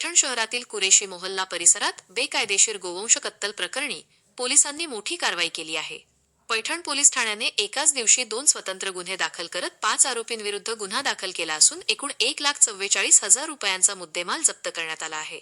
शहरातील कुरेशी मोहल्ला परिसरात बेकायदेशीर गोवंश कत्तल प्रकरणी पोलिसांनी मोठी कारवाई केली आहे. पैठण पोलीस ठाण्याने एकाच दिवशी दोन स्वतंत्र गुन्हे दाखल करत पाच आरोपींविरुद्ध गुन्हा दाखल केला असून एकूण एक लाख चव्वेचाळीस हजार रुपयांचा मुद्देमाल जप्त करण्यात आला आहे.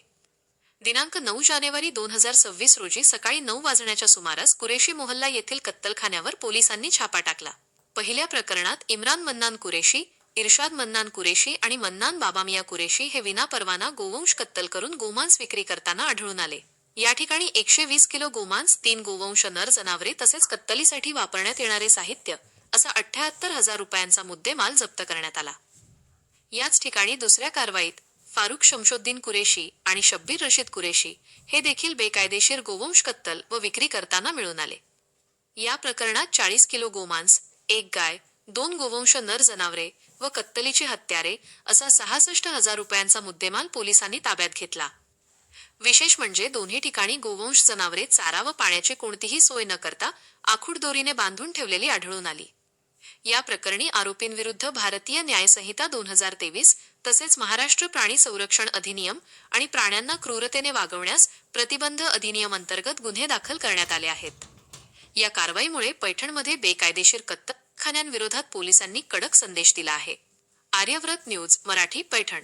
दिनांक नऊ जानेवारी दोन हजार सव्वीस रोजी सकाळी नऊ वाजण्याच्या सुमारास कुरेशी मोहल्ला येथील कत्तलखान्यावर पोलिसांनी छापा टाकला. पहिल्या प्रकरणात इम्रान मन्नान कुरेशी इर्शाद मन्नान कुरेशी आणि मन्नान बाबामिया कुरेशी हे विनापरवाना गोवंश कत्तल करून गोमांस विक्री करताना आढळून आले. या ठिकाणी एकशे वीस किलो गोमांस तीन गोवंश नर जनावरे तसेच कत्तलीसाठी वापरण्यात येणारे साहित्य असा अठ्याहत्तर हजार रुपयांचा मुद्देमाल जप्त करण्यात आला. याच ठिकाणी दुसऱ्या कारवाईत फारुख शमशोद्दीन कुरेशी आणि शब्बीर रशीद कुरेशी हे देखील बेकायदेशीर गोवंश कत्तल व विक्री करताना मिळून आले. या प्रकरणात चाळीस किलो गोमांस एक गाय दोन गोवंश नर जनावरे व कत्तलीची हत्यारे असा सहासष्ट हजार रुपयांचा मुद्देमाल पोलिसांनी ताब्यात घेतला. विशेष म्हणजे दोन्ही ठिकाणी गोवंश जनावरे चारा व पाण्याची कोणतीही सोय न करता आखूड दोरीने बांधून ठेवलेली आढळून आली. या प्रकरणी आरोपींविरुद्ध भारतीय न्यायसंहिता दोन हजार तेवीस तसेच महाराष्ट्र प्राणी संरक्षण अधिनियम आणि प्राण्यांना क्रूरतेने वागवण्यास प्रतिबंध अधिनियम अंतर्गत गुन्हे दाखल करण्यात आले आहेत. या कारवाईमुळे पैठणमध्ये बेकायदेशीर कत्तल कारखान्यांविरोधात पोलिसांनी कडक संदेश दिला आहे. आर्यव्रत न्यूज मराठी पैठण.